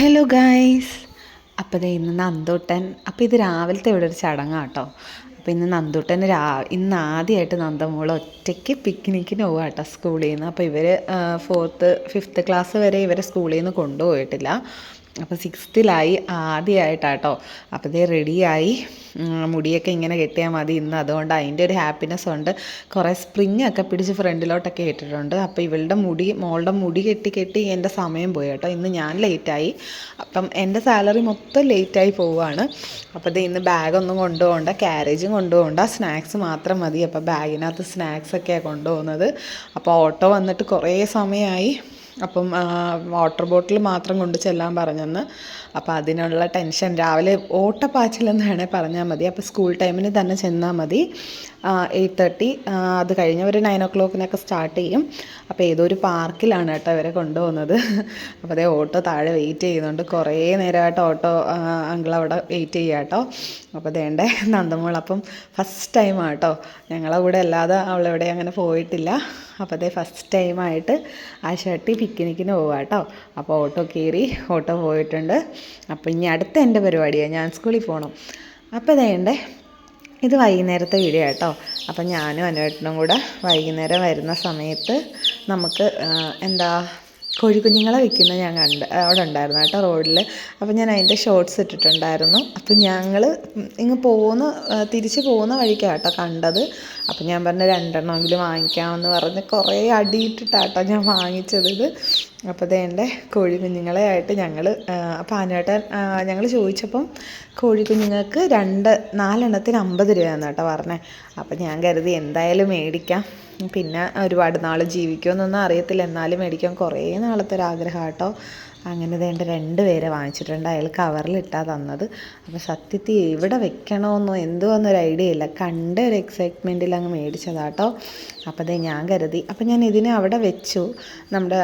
Hello guys അപ്പോൾ ദേ ഇന്ന് നന്ദൂട്ടൻ അപ്പോൾ ഇത് രാവിലത്തെ ഇവിടെ ഒരു ചടങ്ങാണ് കേട്ടോ അപ്പോൾ ഇന്ന് നന്ദൂട്ടൻ രാ ഇന്ന് ആദ്യമായിട്ട് നന്ദമോൾ ഒറ്റയ്ക്ക് പിക്നിക്കിന് പോവുക കേട്ടോ സ്കൂളിൽ നിന്ന്. അപ്പോൾ ഇവർ ഫോർത്ത് ഫിഫ്ത്ത് ക്ലാസ് വരെ ഇവരെ സ്കൂളിൽ നിന്ന് കൊണ്ടുപോയിട്ടില്ല. അപ്പോൾ സിക്സ്ത്തിലായി ആദ്യമായിട്ടാട്ടോ അപ്പോൾ ഇതേ റെഡിയായി മുടിയൊക്കെ ഇങ്ങനെ കെട്ടിയാൽ മതി ഇന്ന്. അതുകൊണ്ട് അതിന്റെ ഒരു ഹാപ്പിനെസ് ഉണ്ട്. കുറേ സ്പ്രിങ് ഒക്കെ പിടിച്ച് ഫ്രണ്ടിലോട്ടൊക്കെ ഇട്ടിട്ടുണ്ട്. അപ്പോൾ ഇവളുടെ മുടി മോളുടെ മുടി കെട്ടി കെട്ടി എന്റെ സമയം പോയി കേട്ടോ. ഇന്ന് ഞാൻ ലേറ്റായി അപ്പം എന്റെ സാലറി മൊത്തം ലേറ്റായി പോവുകയാണ് അപ്പോൾ ഇത് ഇന്ന് ബാഗൊന്നും കൊണ്ടുപോകണ്ട ക്യാരേജും കൊണ്ടുപോകണ്ട സ്നാക്സ് മാത്രം മതി. അപ്പോൾ ബാഗിനകത്ത് സ്നാക്സൊക്കെയാണ് കൊണ്ടുപോകുന്നത്. അപ്പോൾ ഓട്ടോ വന്നിട്ട് കുറേ സമയമായി അപ്പം വാട്ടർ ബോട്ടിൽ മാത്രം കൊണ്ട് ചെല്ലാൻ പറഞ്ഞെന്ന്. അപ്പോൾ അതിനുള്ള ടെൻഷൻ രാവിലെ ഓട്ടപ്പാച്ചിലെന്ന് വേണേൽ പറഞ്ഞാൽ മതി അപ്പോൾ സ്കൂൾ ടൈമിന് തന്നെ ചെന്നാൽ മതി. എയ്റ്റ് തേർട്ടി അത് കഴിഞ്ഞ് ഒരു നയൻ ഒ ക്ലോക്കിനൊക്കെ സ്റ്റാർട്ട് ചെയ്യും. അപ്പോൾ ഏതോ ഒരു പാർക്കിലാണ് കേട്ടോ ഇവരെ കൊണ്ടുപോകുന്നത്. അപ്പോൾ അതേ ഓട്ടോ താഴെ വെയിറ്റ് ചെയ്യുന്നുണ്ട്. കുറേ നേരമായിട്ട് ഓട്ടോ അങ്കിൾ അവിടെ വെയിറ്റ് ചെയ്യുക കേട്ടോ. അപ്പോൾ അതേണ്ടേ നന്ദമോൾ അപ്പം ഫസ്റ്റ് ടൈമാണ് കേട്ടോ. ഞങ്ങളെ കൂടെ അല്ലാതെ അവളെവിടെ അങ്ങനെ പോയിട്ടില്ല. അപ്പോൾ അതേ ഫസ്റ്റ് ടൈമായിട്ട് ആ ഷർട്ടി പിക്നിക്കിന് പോവുക കേട്ടോ അപ്പോൾ ഓട്ടോ കയറി ഓട്ടോ പോയിട്ടുണ്ട്. അപ്പോൾ ഇനി അടുത്ത എന്റെ പരിപാടിയാണ് ഞാൻ സ്കൂളിൽ പോകണം അപ്പോൾ അതേണ്ടേ ഇത് വൈകുന്നേരത്തെ വീഡിയോ കേട്ടോ അപ്പം ഞാനും അനുവേട്ടനും കൂടെ വൈകുന്നേരം വരുന്ന സമയത്ത് നമുക്ക് എന്താ കോഴിക്കുഞ്ഞുങ്ങളെ വിൽക്കുന്ന ഞാൻ കണ്ട് അവിടെ ഉണ്ടായിരുന്നു കേട്ടോ റോഡിൽ അപ്പോൾ ഞാൻ അതിന്റെ ഷോർട്സ് ഇട്ടിട്ടുണ്ടായിരുന്നു. അപ്പോൾ ഞങ്ങൾ ഇങ്ങ് പോകുന്ന തിരിച്ച് പോകുന്ന വഴിക്കാണ് കേട്ടോ കണ്ടത്. അപ്പോൾ ഞാൻ പറഞ്ഞ രണ്ടെണ്ണമെങ്കിലും വാങ്ങിക്കാമെന്ന് പറഞ്ഞ് കുറേ അടിയിട്ടിട്ടാട്ടോ ഞാൻ വാങ്ങിച്ചത് ഇത്. അപ്പോൾ എന്റെ കോഴിക്കുഞ്ഞുങ്ങളെ ആയിട്ട് ഞങ്ങൾ അപ്പോൾ ആനേട്ടൻ ഞങ്ങൾ ചോദിച്ചപ്പം കോഴിക്കുഞ്ഞുങ്ങൾക്ക് രണ്ട് നാലെണ്ണത്തിന് അമ്പത് രൂപയാണ് കേട്ടോ പറഞ്ഞത് അപ്പോൾ ഞാൻ കരുതി എന്തായാലും മേടിക്കാം. പിന്നെ ഒരുപാട് നാൾ ജീവിക്കുമെന്നൊന്നും അറിയത്തില്ല. എന്നാലും മേടിക്കാൻ കുറേ നാളത്തെ ഒരു ആഗ്രഹം കേട്ടോ അങ്ങനെ വേണ്ട രണ്ട് പേരെ വാങ്ങിച്ചിട്ടുണ്ട്. അയാൾ കവറിലിട്ടാ തന്നത്. അപ്പോൾ സത്യത്തിൽ എവിടെ വെക്കണമെന്നോ എന്തുവെന്നൊരു ഐഡിയ ഇല്ല. കണ്ട ഒരു എക്സൈറ്റ്മെന്റിൽ അങ്ങ് മേടിച്ചതാട്ടോ. അപ്പോൾ അതേ ഞാൻ കരുതി. അപ്പോൾ ഞാൻ ഇതിനെ അവിടെ വെച്ചു. നമ്മുടെ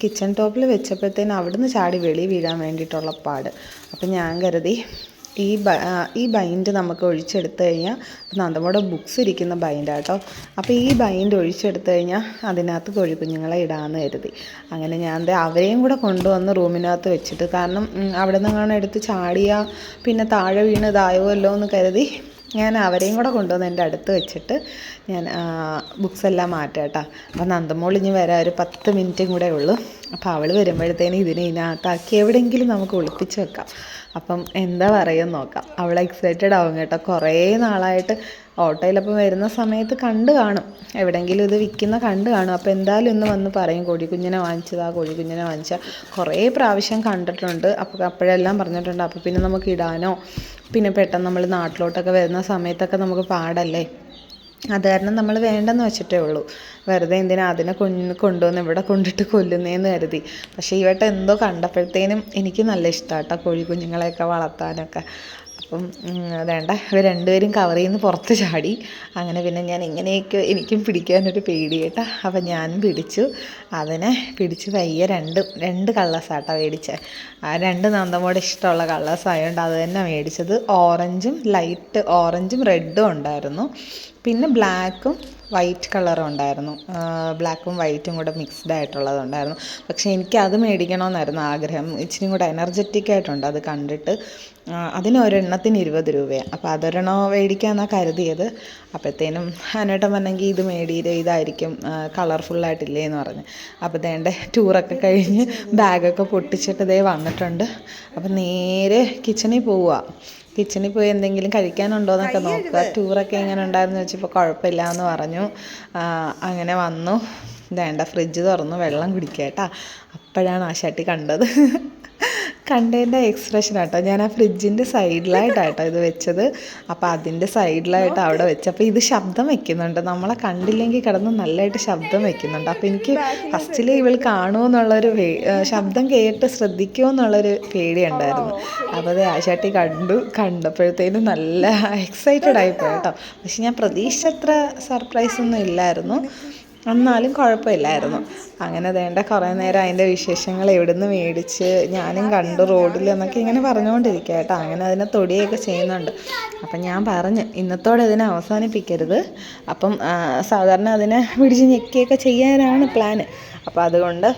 കിച്ചൺ ടോപ്പിൽ വെച്ചപ്പോഴത്തേന് അവിടുന്ന് ചാടി വെളി വീഴാൻ വേണ്ടിയിട്ടുള്ള പാട്. അപ്പോൾ ഞാൻ കരുതി ഈ ഈ ബൈൻഡ് നമുക്ക് ഒഴിച്ചെടുത്ത് കഴിഞ്ഞാൽ നന്ദമോടെ ബുക്സ് ഇരിക്കുന്ന ബൈൻഡാണ് കേട്ടോ അപ്പോൾ ഈ ബൈൻഡ് ഒഴിച്ചെടുത്ത് കഴിഞ്ഞാൽ അതിനകത്ത് കോഴിക്കുഞ്ഞുങ്ങളെ ഇടാമെന്ന് കരുതി. അങ്ങനെ ഞാൻ അവരെയും കൂടെ കൊണ്ടുവന്ന് റൂമിനകത്ത് വെച്ചിട്ട് കാരണം അവിടെ നിന്നാണ് എടുത്ത് ചാടിയ പിന്നെ താഴെ വീണ് ഇതായുമല്ലോ എന്ന് കരുതി ഞാൻ അവരെയും കൂടെ കൊണ്ടുവന്ന് എന്റെ അടുത്ത് വെച്ചിട്ട് ഞാൻ ബുക്സ് എല്ലാം മാറ്റാം കേട്ടോ അപ്പോൾ നന്ദമോൾ ഇനി വരാൻ ഒരു പത്ത് മിനിറ്റും കൂടെ ഉള്ളൂ. അപ്പോൾ അവൾ വരുമ്പോഴത്തേനും ഇതിനെ ഇതിനകത്താക്കി എവിടെയെങ്കിലും നമുക്ക് ഒളിപ്പിച്ച് വെക്കാം. അപ്പം എന്താ പറയുക നോക്കാം. അവൾ എക്സൈറ്റഡ് ആവും കേട്ടോ. കുറേ നാളായിട്ട് ഓട്ടോയിലപ്പം വരുന്ന സമയത്ത് കണ്ടു കാണും. എവിടെയെങ്കിലും ഇത് വിൽക്കുന്ന കണ്ടു കാണും. അപ്പോൾ എന്തായാലും ഒന്ന് വന്ന് പറയും കോഴിക്കുഞ്ഞിനെ വാങ്ങിച്ചതാ കോഴിക്കുഞ്ഞിനെ വാങ്ങിച്ച. കുറേ പ്രാവശ്യം കണ്ടിട്ടുണ്ട്. അപ്പോൾ അപ്പോഴെല്ലാം പറഞ്ഞിട്ടുണ്ട്. അപ്പോൾ പിന്നെ നമുക്ക് ഇടാനോ? പിന്നെ പെട്ടെന്ന് നമ്മൾ നാട്ടിലോട്ടൊക്കെ വരുന്ന സമയത്തൊക്കെ നമുക്ക് പാടല്ലേ? അത് കാരണം നമ്മൾ വേണ്ടെന്ന് വെച്ചിട്ടേ ഉള്ളൂ. വെറുതെ എന്തിനാ അതിനെ കൊന്ന് കൊണ്ടുവന്ന് ഇവിടെ കൊണ്ടിട്ട് കൊല്ലുന്നതെന്ന് കരുതി. പക്ഷേ ഈ വട്ടം എന്തോ കണ്ടപ്പോഴത്തേനും എനിക്ക് നല്ല ഇഷ്ടമാട്ടോ കോഴി കുഞ്ഞുങ്ങളെയൊക്കെ വളർത്താനൊക്കെ. അപ്പം വേണ്ട. അവർ രണ്ടുപേരും കവർ നിന്ന് പുറത്ത് ചാടി. അങ്ങനെ പിന്നെ ഞാൻ ഇങ്ങനെയൊക്കെ എനിക്കും പിടിക്കാനൊരു പേടി കേട്ടോ. അപ്പം ഞാനും പിടിച്ചു. അതിനെ പിടിച്ച് പയ്യെ രണ്ട് രണ്ട് കള്ളസാട്ടോ മേടിച്ചത് ആ രണ്ട് നന്ദമോടെ ഇഷ്ടമുള്ള കള്ളസായതുകൊണ്ട് അത് തന്നെ മേടിച്ചത്. ഓറഞ്ചും ലൈറ്റ് ഓറഞ്ചും റെഡും ഉണ്ടായിരുന്നു. പിന്നെ ബ്ലാക്കും വൈറ്റ് കളറും ഉണ്ടായിരുന്നു ബ്ലാക്കും വൈറ്റും കൂടെ മിക്സ്ഡ് ആയിട്ടുള്ളതുണ്ടായിരുന്നു. പക്ഷേ എനിക്ക് അത് മേടിക്കണമെന്നായിരുന്നു ആഗ്രഹം. ഇച്ചിരി കൂടെ എനർജറ്റിക് ആയിട്ടുണ്ട് അത് കണ്ടിട്ട്. അതിന് ഒരെണ്ണത്തിന് ഇരുപത് രൂപയാണ് അപ്പോൾ അതൊരെണ്ണോ മേടിക്കാമെന്നാണ് കരുതിയത്. അപ്പോഴത്തേനും അനേട്ടം പറഞ്ഞെങ്കിൽ ഇത് മേടിയിട്ട് ഇതായിരിക്കും കളർഫുള്ളായിട്ടില്ലേ എന്ന് പറഞ്ഞ്. അപ്പോൾ ദേണ്ട ടൂറൊക്കെ കഴിഞ്ഞ് ബാഗൊക്കെ പൊട്ടിച്ചിട്ട് ദേ വന്നിട്ടുണ്ട്. അപ്പം നേരെ കിച്ചണിൽ പോവുക കിച്ചണിൽ പോയി എന്തെങ്കിലും കഴിക്കാനുണ്ടോ എന്നൊക്കെ നോക്കുക. ടൂറൊക്കെ എങ്ങനെ ഉണ്ടായിരുന്നു വെച്ചപ്പോൾ കുഴപ്പമില്ല എന്ന് പറഞ്ഞു അങ്ങനെ വന്നു. വേണ്ട ഫ്രിഡ്ജ് തുറന്നു. വെള്ളം കുടിക്കുക കേട്ടോ. അപ്പോഴാണ് ആ ഷട്ടി കണ്ടത്. കണ്ടതിന്റെ എക്സ്പ്രഷൻ ആട്ടോ. ഞാൻ ആ ഫ്രിഡ്ജിന്റെ സൈഡിലായിട്ടാട്ടോ ഇത് വെച്ചത്. അപ്പോൾ അതിന്റെ സൈഡിലായിട്ട് അവിടെ വെച്ച്. അപ്പോൾ ഇത് ശബ്ദം വെക്കുന്നുണ്ട്. നമ്മളെ കണ്ടില്ലെങ്കിൽ കിടന്ന് നല്ലതായിട്ട് ശബ്ദം വെക്കുന്നുണ്ട്. അപ്പോൾ എനിക്ക് ഫസ്റ്റിൽ ഇവൾ കാണുമെന്നുള്ളൊരു ശബ്ദം കേട്ട് ശ്രദ്ധിക്കുമോ എന്നുള്ളൊരു പേടിയുണ്ടായിരുന്നു അപ്പോൾ അത് ആശാട്ടി കണ്ടു. കണ്ടപ്പോഴത്തേനും നല്ല എക്സൈറ്റഡ് ആയിപ്പോയി കേട്ടോ. പക്ഷെ ഞാൻ പ്രതീക്ഷിച്ചത്ര സർപ്രൈസ് ഒന്നും ഇല്ലായിരുന്നു. എന്നാലും കുഴപ്പമില്ലായിരുന്നു. അങ്ങനെ വേണ്ട കുറേ നേരം അതിന്റെ വിശേഷങ്ങൾ എവിടുന്ന് മേടിച്ച് ഞാനും കണ്ടു റോഡിൽ എന്നൊക്കെ ഇങ്ങനെ പറഞ്ഞുകൊണ്ടിരിക്കുക കേട്ടോ. അങ്ങനെ അതിനെ തൊടിയൊക്കെ ചെയ്യുന്നുണ്ട്. അപ്പം ഞാൻ പറഞ്ഞു ഇന്നത്തോടെ അതിനെ അവസാനിപ്പിക്കരുത്. അപ്പം സാധാരണ അതിനെ പിടിച്ച് ഞെക്കിയൊക്കെ ചെയ്യാനാണ് പ്ലാന് അപ്പോൾ അതുകൊണ്ട്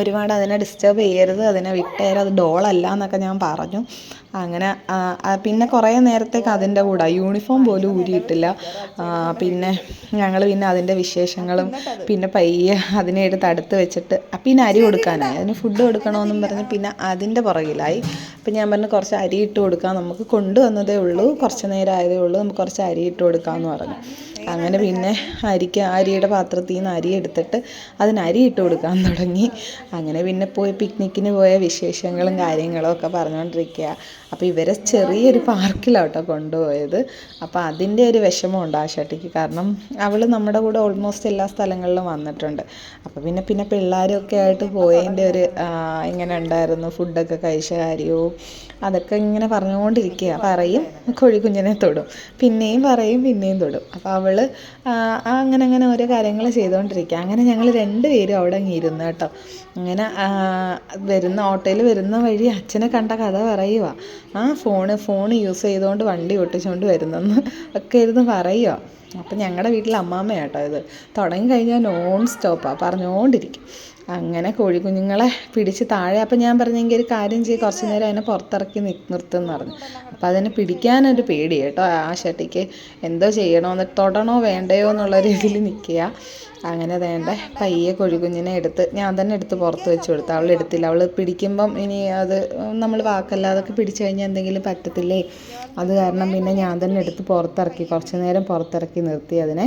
ഒരുപാട് അതിനെ ഡിസ്റ്റർബ് ചെയ്യരുത് അതിനെ വിട്ടേര് അത് ഡോളല്ല എന്നൊക്കെ ഞാൻ പറഞ്ഞു. അങ്ങനെ പിന്നെ കുറേ നേരത്തേക്ക് അതിന്റെ കൂടെ യൂണിഫോം പോലും ഊരിയിട്ടില്ല. പിന്നെ ഞങ്ങൾ പിന്നെ അതിന്റെ വിശേഷങ്ങളും പിന്നെ പയ്യെ അതിനെ എടുത്ത് അടുത്ത് വെച്ചിട്ട് പിന്നെ അരി കൊടുക്കാനായി. അതിന് ഫുഡ് കൊടുക്കണമെന്നും പറഞ്ഞ് പിന്നെ അതിന്റെ പുറകിലായി. അപ്പം ഞാൻ പറഞ്ഞു കുറച്ച് അരി ഇട്ട് കൊടുക്കാം നമുക്ക് കൊണ്ടുവന്നതേ ഉള്ളൂ കുറച്ച് നേരം ആയതേ ഉള്ളൂ നമുക്ക് കുറച്ച് അരി ഇട്ട് കൊടുക്കാമെന്ന് പറഞ്ഞു. അങ്ങനെ പിന്നെ അരിക്ക് അരിയുടെ പാത്രത്തിൽ നിന്ന് അരി എടുത്തിട്ട് അതിന് അരി ഇട്ട് കൊടുക്കാൻ തുടങ്ങി. അങ്ങനെ പിന്നെ പോയി പിക്നിക്കിന് പോയ വിശേഷങ്ങളും കാര്യങ്ങളും ഒക്കെ പറഞ്ഞുകൊണ്ടിരിക്കുക അപ്പോൾ ഇവരെ ചെറിയൊരു പാർക്കിലാട്ടോ കൊണ്ടുപോയത്. അപ്പോൾ അതിന്റെ ഒരു വിഷമമുണ്ട് ആശാട്ടിക്ക് കാരണം അവൾ നമ്മുടെ കൂടെ ഓൾമോസ്റ്റ് എല്ലാ സ്ഥലങ്ങളിലും വന്നിട്ടുണ്ട്. അപ്പോൾ പിന്നെ പിന്നെ പിള്ളേരൊക്കെ ആയിട്ട് പോയതിന്റെ ഒരു ഇങ്ങനെ ഉണ്ടായിരുന്നു. ഫുഡൊക്കെ കഴിച്ച കാര്യവും അതൊക്കെ ഇങ്ങനെ പറഞ്ഞുകൊണ്ടിരിക്കുക പറയും കോഴിക്കുഞ്ഞിനെ തൊടും. പിന്നെയും പറയും പിന്നെയും തൊടും. അപ്പോൾ അവൾ അങ്ങനെ അങ്ങനെ ഓരോ കാര്യങ്ങൾ ചെയ്തുകൊണ്ടിരിക്കുക അങ്ങനെ ഞങ്ങൾ രണ്ടുപേരും അവിടെ ഇരുന്നു കേട്ടോ. അങ്ങനെ വരുന്ന ഓട്ടോയിൽ വരുന്ന വഴി അച്ഛനെ കണ്ട കഥ പറയുക ആ ഫോണ് ഫോൺ യൂസ് ചെയ്തുകൊണ്ട് വണ്ടി ഒട്ടിച്ചുകൊണ്ട് വരുന്നെന്ന് ഒക്കെ ഇരുന്ന് പറയുക അപ്പം ഞങ്ങളുടെ വീട്ടിൽ അമ്മാമ്മയാട്ടോ ഇത്. തുടങ്ങി കഴിഞ്ഞാൽ നോൺ സ്റ്റോപ്പാണ് പറഞ്ഞുകൊണ്ടിരിക്കും അങ്ങനെ കോഴിക്കുഞ്ഞുങ്ങളെ പിടിച്ച് താഴെ അപ്പം ഞാൻ പറഞ്ഞെങ്കിൽ ഒരു കാര്യം ചെയ്ത് കുറച്ച് നേരം അതിനെ പുറത്തിറക്കി നിർത്തുമെന്ന് പറഞ്ഞു. അപ്പം അതിനെ പിടിക്കാനൊരു പേടി കേട്ടോ. ആ ഷട്ടിക്ക് എന്തോ ചെയ്യണമെന്ന് തൊടണോ വേണ്ടയോ എന്നുള്ള രീതിയിൽ നിൽക്കുക അങ്ങനെ വേണ്ട പയ്യെ കോഴിക്കുഞ്ഞിനെ എടുത്ത് ഞാൻ തന്നെ എടുത്ത് പുറത്ത് വെച്ച് കൊടുത്തു അവൾ എടുത്തില്ല. അവൾ പിടിക്കുമ്പം ഇനി അത് നമ്മൾ വാക്കല്ലാതൊക്കെ പിടിച്ചു കഴിഞ്ഞാൽ എന്തെങ്കിലും പറ്റത്തില്ലേ? അത് കാരണം പിന്നെ ഞാൻ തന്നെ എടുത്ത് പുറത്തിറക്കി കുറച്ച് നേരം പുറത്തിറക്കി നിർത്തി അതിനെ.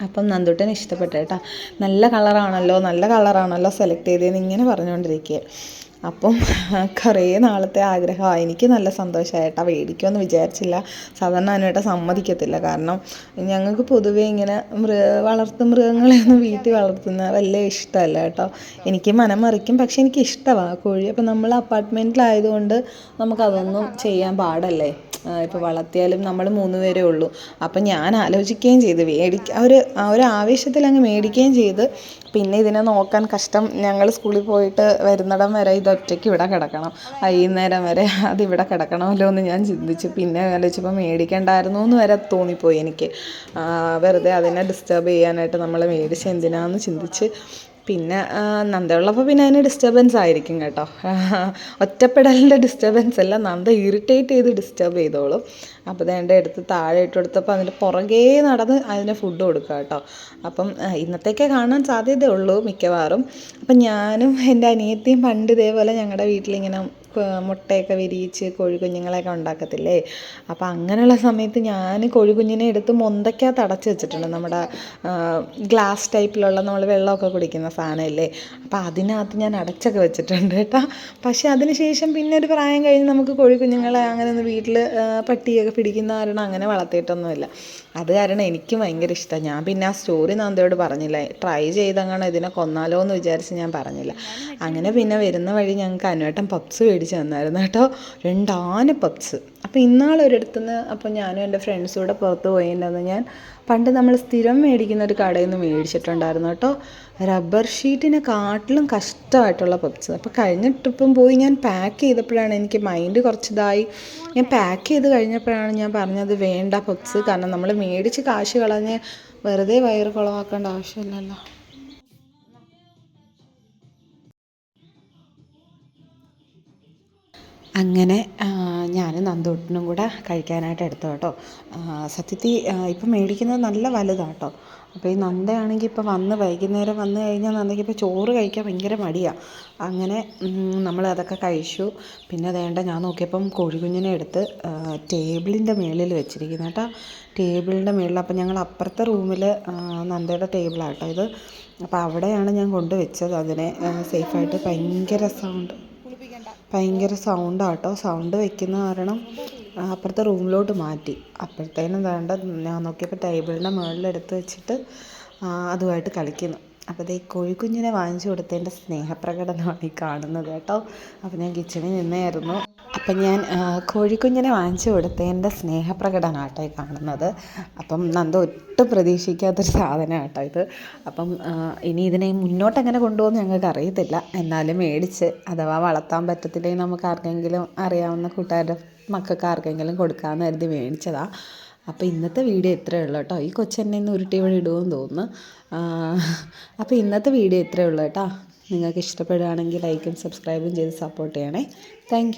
അപ്പം നന്ദുട്ടന് ഇഷ്ടപ്പെട്ടു കേട്ടോ. നല്ല കളറാണല്ലോ നല്ല കളറാണല്ലോ സെലക്ട് ചെയ്തതെന്ന് ഇങ്ങനെ പറഞ്ഞുകൊണ്ടിരിക്കുക അപ്പം കുറേ നാളത്തെ ആഗ്രഹമാണ് എനിക്ക് നല്ല സന്തോഷമായി കേട്ടോ മേടിക്കുമെന്ന് വിചാരിച്ചില്ല. സാധാരണ അതിനായിട്ട് സമ്മതിക്കത്തില്ല. കാരണം ഞങ്ങൾക്ക് പൊതുവേ ഇങ്ങനെ മൃഗ വളർത്തു മൃഗങ്ങളെയൊന്നും വീട്ടിൽ വളർത്തുന്ന വലിയ ഇഷ്ടമല്ല കേട്ടോ. എനിക്ക് മനം മറിക്കും. പക്ഷെ എനിക്ക് ഇഷ്ടമാണ് കോഴി. അപ്പം നമ്മൾ അപ്പാർട്ട്മെന്റിലായതുകൊണ്ട് നമുക്കതൊന്നും ചെയ്യാൻ പാടല്ലേ? ഇപ്പോൾ വളർത്തിയാലും നമ്മൾ മൂന്ന് പേരേ ഉള്ളൂ. അപ്പം ഞാൻ ആലോചിക്കുകയും ചെയ്തു. മേടിക്ക ഒരു ഒരു ആവേശത്തിൽ അങ്ങ് മേടിക്കുകയും ചെയ്ത്. പിന്നെ ഇതിനെ നോക്കാൻ കഷ്ടം. ഞങ്ങൾ സ്കൂളിൽ പോയിട്ട് വരുന്നിടം വരെ ഇത് ഒറ്റയ്ക്ക് ഇവിടെ കിടക്കണം. വൈകുന്നേരം വരെ അത് ഇവിടെ കിടക്കണമല്ലോ എന്ന് ഞാൻ ചിന്തിച്ചു. പിന്നെ ആലോചിച്ചപ്പോൾ മേടിക്കണ്ടായിരുന്നു എന്ന് വരെ തോന്നിപ്പോയി എനിക്ക്. വെറുതെ അതിനെ ഡിസ്റ്റർബ് ചെയ്യാനായിട്ട് നമ്മൾ മേടിച്ച് എന്തിനാന്ന് ചിന്തിച്ച് പിന്നെ നന്ദ നന്ദയുള്ളപ്പോൾ പിന്നെ അതിന് ഡിസ്റ്റർബൻസ് ആയിരിക്കും കേട്ടോ. ഒറ്റപ്പെടലിന്റെ ഡിസ്റ്റർബൻസ് അല്ല നന്ദ ഇറിറ്റേറ്റ് ചെയ്ത് ഡിസ്റ്റർബ് ചെയ്തോളും. അപ്പോൾ അതിന്റെ എടുത്ത് താഴെ ഇട്ട് കൊടുത്തപ്പോൾ അതിന്റെ പുറകേ നടന്ന് അതിന് ഫുഡ് കൊടുക്കുക കേട്ടോ. അപ്പം ഇന്നത്തേക്കേ കാണാൻ സാധ്യതയുള്ളൂ മിക്കവാറും. അപ്പം ഞാനും എന്റെ അനിയത്തിയും പണ്ട് ഇതേപോലെ ഞങ്ങളുടെ വീട്ടിലിങ്ങനെ മുട്ടയൊക്കെ വിരിയിച്ച് കോഴിക്കുഞ്ഞുങ്ങളെയൊക്കെ ഉണ്ടാക്കത്തില്ലേ? അപ്പോൾ അങ്ങനെയുള്ള സമയത്ത് ഞാൻ കോഴിക്കുഞ്ഞിനെ എടുത്ത് മൊന്തയ്ക്കകത്ത് അടച്ച് വെച്ചിട്ടുണ്ട്. നമ്മുടെ ഗ്ലാസ് ടൈപ്പിലുള്ള നമ്മൾ വെള്ളമൊക്കെ കുടിക്കുന്ന സാധനമല്ലേ? അപ്പോൾ അതിനകത്ത് ഞാൻ അടച്ചൊക്കെ വെച്ചിട്ടുണ്ട് കേട്ടോ. പക്ഷേ അതിന് ശേഷം പിന്നെ ഒരു പ്രായം കഴിഞ്ഞ് നമുക്ക് കോഴിക്കുഞ്ഞുങ്ങളെ അങ്ങനെ ഒന്ന് വീട്ടിൽ പട്ടിയൊക്കെ പിടിക്കുന്ന കാരണം അങ്ങനെ വളർത്തിയിട്ടൊന്നുമില്ല. അത് കാരണം എനിക്കും ഭയങ്കര ഇഷ്ടമാണ് ഞാൻ പിന്നെ ആ സ്റ്റോറി നന്ദയോട് പറഞ്ഞില്ല. ട്രൈ ചെയ്തങ്ങനെ ഇതിനെ കൊന്നാലോ എന്ന് വിചാരിച്ച് ഞാൻ പറഞ്ഞില്ല. അങ്ങനെ പിന്നെ വരുന്ന വഴി ഞങ്ങൾക്ക് അനുവേട്ടൻ പപ്സ് മേടിച്ച് തന്നായിരുന്നു കേട്ടോ. രണ്ടാന പപ്സ് അപ്പോൾ ഇന്നാളൊരിടത്തുനിന്ന് അപ്പോൾ ഞാനും എന്റെ ഫ്രണ്ട്സും കൂടെ പുറത്ത് പോയിട്ടുണ്ടെന്ന് ഞാൻ പണ്ട് നമ്മൾ സ്ഥിരം മേടിക്കുന്ന ഒരു കടയിൽ നിന്ന് മേടിച്ചിട്ടുണ്ടായിരുന്നു കേട്ടോ. റബ്ബർ ഷീറ്റിനെ കാട്ടിലും കഷ്ടമായിട്ടുള്ള പപ്സ് അപ്പോൾ കഴിഞ്ഞ ട്രിപ്പും പോയി ഞാൻ പാക്ക് ചെയ്തപ്പോഴാണ് എനിക്ക് മൈൻഡ് കുറച്ചതായി. ഞാൻ പാക്ക് ചെയ്ത് കഴിഞ്ഞപ്പോഴാണ് ഞാൻ പറഞ്ഞത് വേണ്ട പപ്സ് കാരണം നമ്മൾ മേടിച്ച് കാശ് കളഞ്ഞ് വെറുതെ വയറ് കുളമാക്കേണ്ട ആവശ്യമില്ലല്ലോ. അങ്ങനെ ഞാൻ നന്ദൂട്ടനും കൂടെ കഴിക്കാനായിട്ട് എടുത്തു കേട്ടോ. സത്യത്തിൽ ഇപ്പം മേടിക്കുന്നത് നല്ല വലുതാണ് കേട്ടോ. അപ്പോൾ ഈ നന്ദയാണെങ്കിൽ ഇപ്പോൾ വന്ന് വൈകുന്നേരം വന്നു കഴിഞ്ഞാൽ നന്ദയ്ക്ക് ഇപ്പോൾ ചോറ് കഴിക്കാൻ ഭയങ്കര മടിയാണ് അങ്ങനെ നമ്മൾ അതൊക്കെ കഴിച്ചു. പിന്നെ വേണ്ട ഞാൻ നോക്കിയപ്പം കോഴിക്കുഞ്ഞിനെ എടുത്ത് ടേബിളിന്റെ മേളിൽ വെച്ചിരിക്കുന്നു കേട്ടോ. ടേബിളിന്റെ മേളിൽ അപ്പം ഞങ്ങൾ അപ്പുറത്തെ റൂമിൽ നന്ദയുടെ ടേബിളാണ് കേട്ടോ ഇത്. അപ്പോൾ അവിടെയാണ് ഞാൻ കൊണ്ടുവച്ചത് അതിനെ സേഫായിട്ട്. ഭയങ്കര സൗണ്ട് ഭയങ്കര സൗണ്ടാണ് കേട്ടോ സൗണ്ട് വെക്കുന്ന കാരണം അപ്പുറത്തെ റൂമിലോട്ട് മാറ്റി. അപ്പോഴത്തേനും വേണ്ട ഞാൻ നോക്കിയപ്പോൾ ടേബിളിന്റെ മുകളിലെടുത്ത് വെച്ചിട്ട് അതുമായിട്ട് കളിക്കുന്നു. അപ്പോൾ ദേ കോഴിക്കുഞ്ഞിനെ വാങ്ങിച്ചു കൊടുത്തതിന്റെ സ്നേഹപ്രകടനമാണ് ഈ കാണുന്നത് കേട്ടോ. അപ്പോൾ ഞാൻ കിച്ചണിൽ നിന്നായിരുന്നു. അപ്പം ഞാൻ കോഴിക്കുഞ്ഞിനെ വാങ്ങിച്ചു കൊടുത്തതിന്റെ സ്നേഹപ്രകടനമാണ് കേട്ടോ ഈ കാണുന്നത്. അപ്പം നന്ദ ഒട്ടും പ്രതീക്ഷിക്കാത്തൊരു സാധനമാണ് കേട്ടോ ഇത്. അപ്പം ഇനി ഇതിനെ മുന്നോട്ട് എങ്ങനെ കൊണ്ടുപോകുന്ന ഞങ്ങൾക്ക് അറിയത്തില്ല. എന്നാലും മേടിച്ച് അഥവാ വളർത്താൻ പറ്റത്തില്ലെങ്കിൽ നമുക്ക് ആർക്കെങ്കിലും അറിയാവുന്ന കൂട്ടുകാരുടെ മക്കൾക്ക് ആർക്കെങ്കിലും കൊടുക്കാമെന്ന് കരുതി മേടിച്ചതാണ് അപ്പോൾ ഇന്നത്തെ വീഡിയോ ഇത്രയേ ഉള്ളൂ കേട്ടോ. ഈ കൊച്ചെന്നെ ഇന്ന് ഉരുട്ടി ഇവിടെ ഇടുമെന്ന് തോന്നുന്നു. അപ്പോൾ ഇന്നത്തെ വീഡിയോ ഇത്രയേ ഉള്ളൂ കേട്ടോ. നിങ്ങൾക്ക് ഇഷ്ടപ്പെടുകയാണെങ്കിൽ ലൈക്കും സബ്സ്ക്രൈബും ചെയ്ത് സപ്പോർട്ട് ചെയ്യണേ. താങ്ക്